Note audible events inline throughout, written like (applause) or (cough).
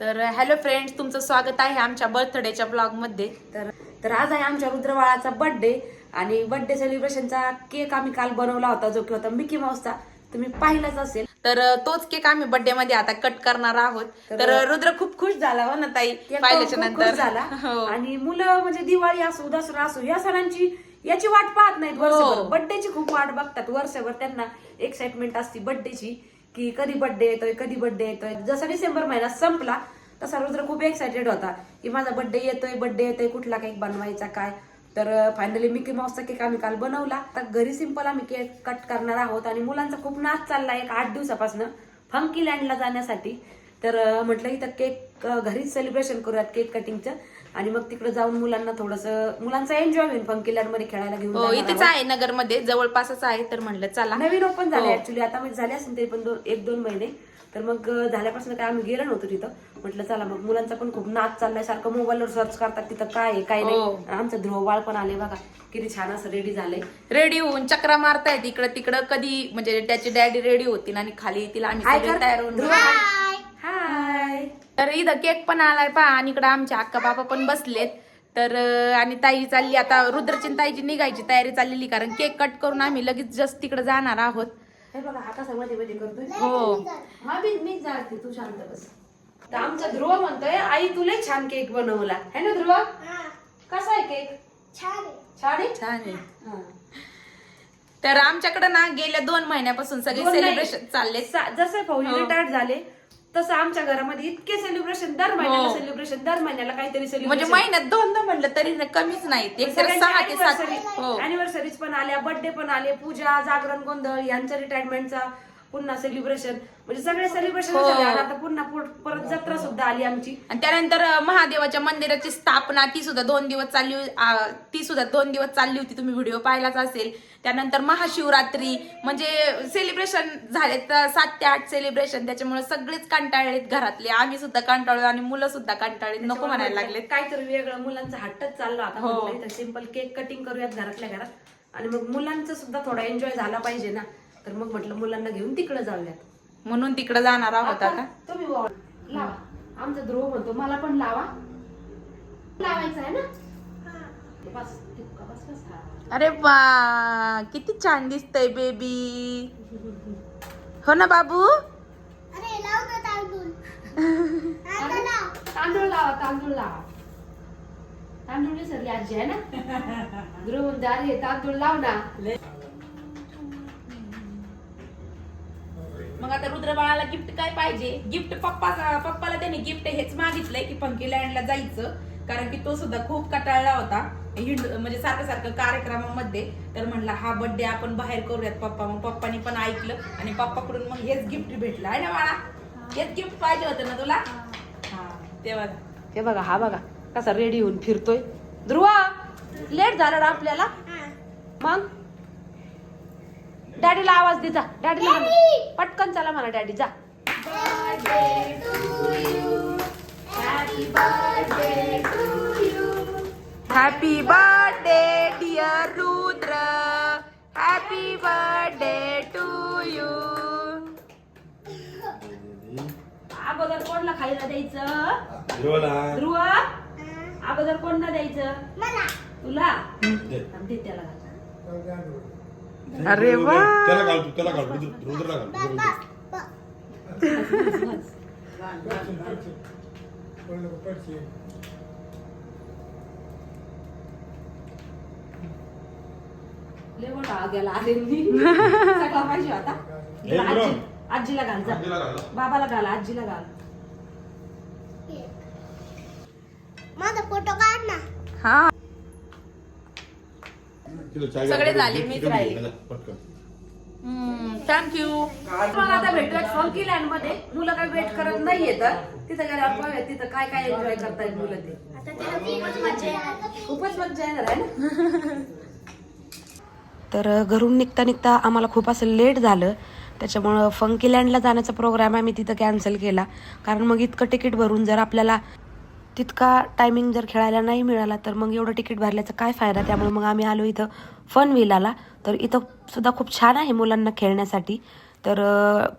तर hello friends तुमचं स्वागत आहे आमच्या बर्थडेच्या ब्लॉगमध्ये तर तर आज आहे आमच्या रुद्रवाळाचा बर्थडे आणि बर्थडे सेलिब्रेशनचा केक आम्ही काल बनवला होता जो की होता मिकी माऊसचा तुम्ही पाहिलाच असेल. तर तोच केक आम्ही बर्थडे मध्ये आता कट करणार आहोत. तर- रुद्र खूप खुश झाला हो ना ताई? पाहिल्याच्या नंतर. झाला. (laughs) हो. आणि मुलं म्हणजे दिवाळी असो दसरा असो या सणांची याची वाट पाहत नाहीत वर्षभर. हो. बर्थडेची खूप वाट बघतात. वर्षभर त्यांना एक्साइटमेंट असते बर्थडेची की कधी बर्थडे येतोय कधी बर्थडे येतोय. जसा डिसेंबर महिना संपला तसा रुद्र खूप एक्साइटेड होता की माझा बर्थडे येतोय बर्थडे येतोय कुठला केक बनवायचा काय? तर फायनली मिकी माऊसचा केक आम्ही काल बनवला. आता घरी सिंपल आम्ही केक कट करणार आहोत आणि मुलांचा खूप नाच चालला एक आठ दिवसापासून. फंकी लँडला जाण्यासाठी. तर म्हटलं इथं केक घरीच सेलिब्रेशन करूयात केक कटिंगचं आणि मग तिकडे जाऊन मुलांना थोडस मुलांचा एन्जॉय होईल लँडमध्ये खेळायला घेऊन हो इथेच. आहे नगरमध्ये जवळपासच आहे तर म्हणलं चला. नवीन ओपन झाले हो. ऍक्च्युली आता म्हणजे झाले असेल तरी पण दोन एक दोन महिने. तर मग झाल्यापासून काय आम्ही गेलो नव्हतो तिथं. म्हटलं चला मग मुलांचा पण खूप नाच चाललाय. सारखं मोबाईलवर सर्च करतात तिथं काय आहे काय हो. नाही आमचं ध्रुव बाळ पण आले बघा. किती छान असं रेडी झालंय. रेडी होऊन चक्रा मारतायत इकडं तिकडं कधी म्हणजे त्याची डॅडी रेडी होतील आणि खाली येतील आम्ही सगळे. तयार होऊन तर इथं केक पण आलाय पहा आणि इकडं आमच्या अक्का बाबा पण बसलेत. तर आणि ताई चालली आता रुद्रची आणि ताईची निघायची तयारी चाललेली कारण केक कट करून आम्ही लगेच जस्ट तिकडे जाणार आहोत. हे बघा हा कसा मध्ये मध्ये करतोय. हो. हा मी मी जाते तू शांत बस. तर आमचा ध्रुव म्हणतोय आई तुला छान केक बनवला. है ना ध्रुव? कसा आहे केक? छान आहे. छान आहे? हा. तर आमच्याकडे ना गेल्या दोन महिन्यापासून सगळे. सेलिब्रेशन चालले जसे फौजी हो. रिटायर्ड झाले तसं आमच्या घरामध्ये इतके सेलिब्रेशन दर महिन्याला हो. सेलिब्रेशन दर महिन्याला काहीतरी म्हणजे सेलिब्रेशन महिन्यात दोनदा म्हणलं तरी ना कमीच नाही. सहा ते सात हो. अॅनिव्हर्सरीज पण आल्या बर्थडे पण आले पूजा जागरण गोंधळ यांचं रिटायरमेंटचा पुन्हा सेलिब्रेशन म्हणजे सगळे सेलिब्रेशन हो. आता पुन्हा पुढ- परत जत्रा सुद्धा आली आमची. आणि त्यानंतर अं, महादेवाच्या मंदिराची स्थापना ती सुद्धा दोन दिवस चालली हो- आ, ती सुद्धा दोन दिवस चालली होती. तुम्ही व्हिडिओ पाहिलाच असेल. त्यानंतर महाशिवरात्री म्हणजे सेलिब्रेशन झाले तर सात ते आठ सेलिब्रेशन त्याच्यामुळे सगळेच कंटाळलेत घरातले. आम्ही सुद्धा कंटाळलो आणि मुलं सुद्धा कंटाळलेत. नको म्हणायला लागलेत. काहीतरी वेगळं मुलांचा हट्टच चालला आता हो. सिंपल केक कटिंग करूयात घरातल्या घरात. आणि मग मुलांचा सुद्धा थोडा एन्जॉय झाला पाहिजे ना. तर मग म्हटलं मुलांना घेऊन तिकडे जाऊयात. म्हणून तिकडे जाणार आहोत आता तुम्ही लावा. आमचा ध्रुव म्हणतो. मला पण लावा. लावायचं आहे ना? बस बस बस. हा. अरे वा किती छान दिसतय बेबी हो ना बाबू? (laughs) तांदूळ. लावा तांदूळ लावा. तांदूळ विसरली आजी आहे ना? म्हणतो, अरे तांदूळ लाव ना. मग आता रुद्र बाळाला गिफ्ट काय पाहिजे? गिफ्ट पप्पा पप्पाला त्याने गिफ्ट हेच मागितलंय की पंकी लँडला जायचं. कारण की तो सुद्धा खूप कटाळला होता. हिंड म्हणजे सारखं सारखं कार्यक्रमामध्ये तर म्हणला हा बर्थडे आपण बाहेर करूयात पप्पा. मग पप्पानी पण ऐकलं आणि पप्पाकडून मग हेच गिफ्ट भेटलं. आहे ना बाळा? हेच गिफ्ट पाहिजे होतं ना तुला? हा तेव्हा हे बघा हा बघा. कसा रेडी होऊन फिरतोय. ध्रुवा लेट झालं ना आपल्याला. मग? डॅडीला आवाज दे जा. डॅडीला. पटकन चला म्हणा डॅडी जा. Happy birthday dear Rudra happy birthday to you अगोदर कोणला खायला द्यायचं? ध्रुव? अगोदर कोणला द्यायचं? तुला? थांब, दे त्याला. अरे वा. त्याला घाल तू त्याला घाल रुद्र- रुद्रला घाल रुद्रला घाल. लय मोठा आग गेला आले मी. (laughs) सगळा पाहिजे आता. हे आजी- बरं. आजीला घाल जा. आजीला घाल. बाबाला घाल आजीला घाल. माझा फोटो काढ ना. हा. सगळे. झाले, मीच राहिले. थँक्यू मग आता भेटूयात फंकी लँडमध्ये मुलं काही वेट करत नाहीये तर. तिथं गेल्यावर पाहूया तिथं काय काय एन्जॉय करतायत मुलं ते? आता खूपच मजा येणार. खूपच मज्जा येणार आहे ना? तर घरून निघता निघता आम्हाला खूप असं लेट झालं. त्याच्यामुळं फंकी लँडला जाण्याचा प्रोग्राम आम्ही तिथं कॅन्सल केला. कारण मग इतकं तिकीट भरून जर आपल्याला तितका टायमिंग जर खेळायला नाही मिळाला तर मग एवढं तिकीट भरल्याचा काय फायदा? त्यामुळे मग आम्ही आलो इथं फन विलाला तर इथं सुद्धा खूप छान आहे मुलांना खेळण्यासाठी. तर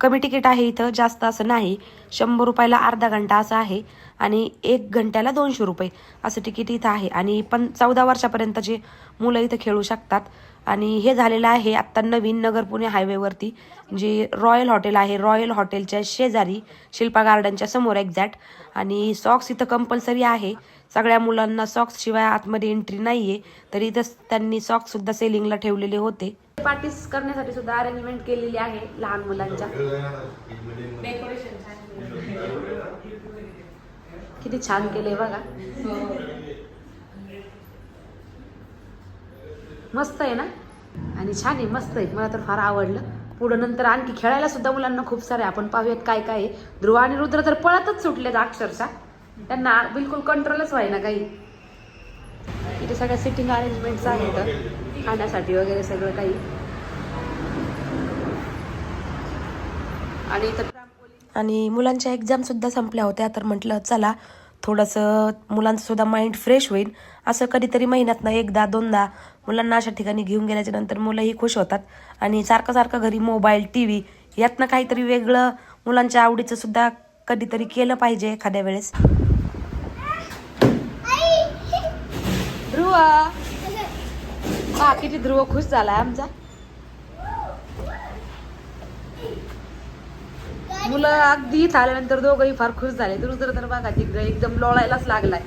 कमी तिकीट आहे इथं जास्त असं नाही. शंभर रुपयाला अर्धा घंटा असं आहे. आणि एक घंट्याला दोनशे रुपये असं तिकीट इथं आहे. आणि पण चौदा वर्षापर्यंतचे मुलं इथं खेळू शकतात. आणि हे झालेलं आहे आत्ता नवीन नगर पुणे हायवेवरती जे रॉयल हॉटेल आहे. रॉयल हॉटेलच्या शेजारी शिल्पा गार्डनच्या समोर एक्झॅक्ट. आणि सॉक्स इथं कंपल्सरी आहे. सगळ्या मुलांना सॉक्स शिवाय आतमध्ये एंट्री नाही आहे तर इथं त्यांनी सॉक्स सुद्धा सेलिंगला ठेवलेले होते. पार्टीस करण्यासाठी सुद्धा अरेंजमेंट केलेली आहे लहान मुलांच्या. डेकोरेशन किती छान केले बघा. मस्त आहे ना? आणि छान आहे मस्त आहे. मला तर फार आवडलं. पुढं नंतर आणखी खेळायला सुद्धा मुलांना खूप सारे आपण पाहूयात काय काय ध्रुव आणि रुद्र तर पळतच सुटलेत अक्षरशः. त्यांना बिलकुल कंट्रोलच व्हायना काही. इथे सगळ्या सिटिंग अरेंजमेंट्स आहेत. खाण्यासाठी वगैरे सगळं काही. आणि आणि मुलांच्या एक्झाम सुद्धा संपल्या होत्या. तर म्हटलं चला थोडंसं मुलांचं सुद्धा माइंड फ्रेश होईल. असं कधीतरी महिन्यातनं एकदा दोनदा मुलांना अशा ठिकाणी घेऊन गेल्याच्यानंतर मुलंही खुश होतात. आणि सारखं सारखं घरी मोबाईल टी व्ही यातनं काहीतरी वेगळं मुलांच्या आवडीचं सुद्धा कधीतरी केलं पाहिजे एखाद्या वेळेस. ध्रुव. हा किती ध्रुव खुश झालाय आमचा. मुलं अगदी इथं आल्यानंतर दोघंही फार खुश झाले. दुरुद्र तर बघा तिकडे एकदम लोळायलाच लागलाय.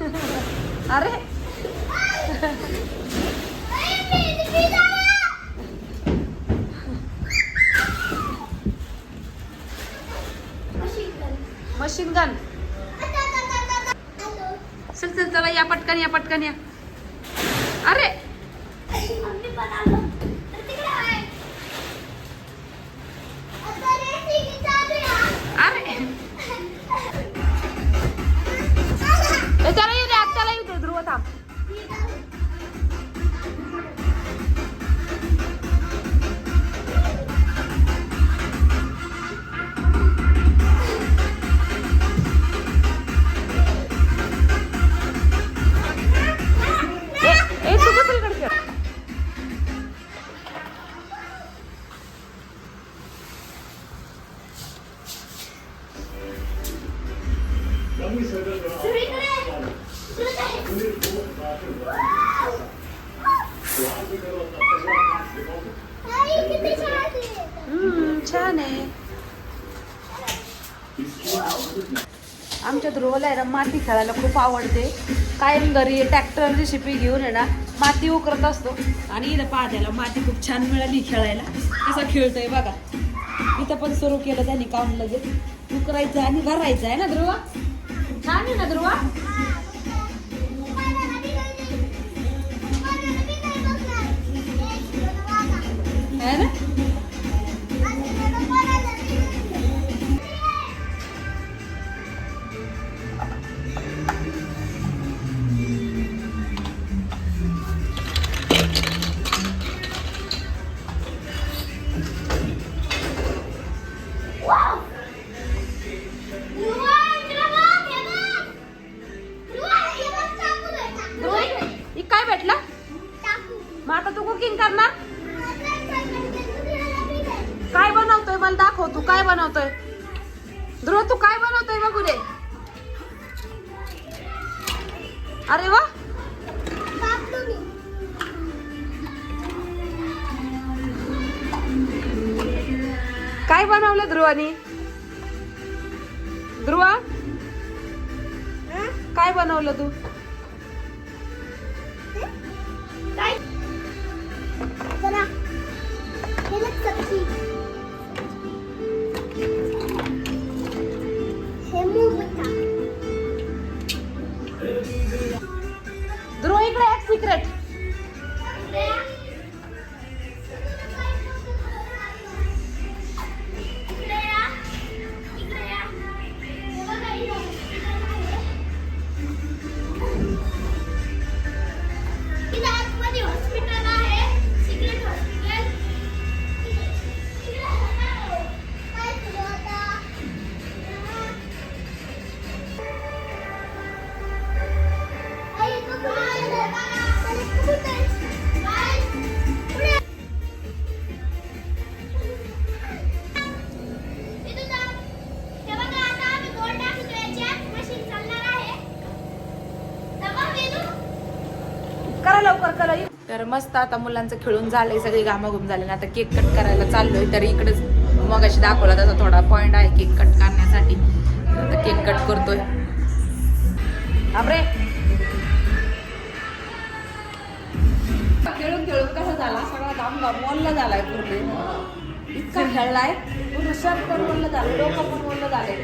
(laughs) अरे. Machine gun. चल चल चला या पटकन या पटकन या. अरे अरे! छान आहे. आमच्या ध्रुवला आहे ना माती खेळायला खूप आवडते. कायम घरी ट्रॅक्टर रेसिपी घेऊन आहे ना माती उकरत असतो. आणि इथं पहा माती खूप छान मिळाली खेळायला. कसा खेळतोय बघा. इथं पण सुरू केलं त्यांनी काम लगेच. उकरायचं आणि भरायचं आहे ना ध्रुवा? छान आहे ना? बनवतोय? ध्रुव तू काय बनवतोय बघू दे. अरे वा. काय बनवलं ध्रुवानी? ध्रुवा? काय बनवलं तू? मस्त आता मुलांचं खेळून झालंय सगळी घामाघूम झाले. ना आता केक कट करायला चाललोय तर इकडेच मग अशी दाखवला त्याचा थोडा पॉइंट आहे केक कट करण्यासाठी. आता केक कट करतोय. आपरे खेळून खेळून कसा झाला? सगळा घाम घाम झालाय पूर्ण. इतका खेळलाय. पूर्ण शर्ट पण बोललं झालं डोकं पण बोललं झालंय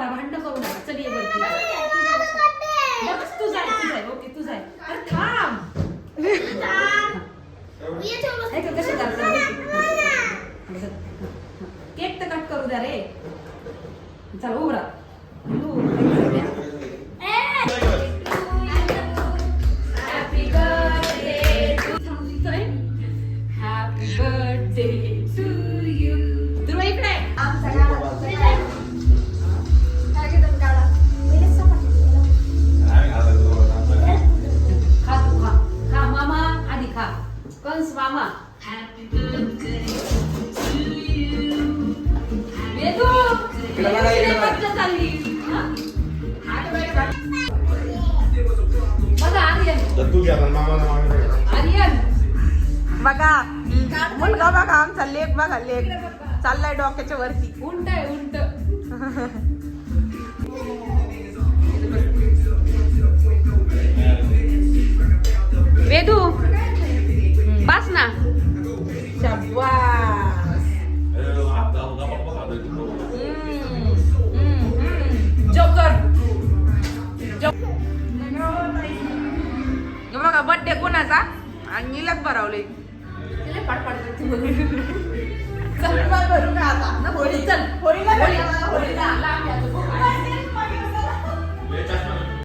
राहा भांडण करू नका चल ये बस तुझा आहे तुझा आहे ओके तुझा आहे अरे थांब. का कसे करतात केक तर कट करू द्या रे. चल उभं बघा. मुलगा बघा आमचा लेख बघा लेख चाललाय डोक्याच्या वरती. उंट आहे उंट. वेदू बस ना. जोकर. बघा बर्थडे कोणाचा? आणि नीलच भरवले चल मग भरू का आता होळी चल होळीला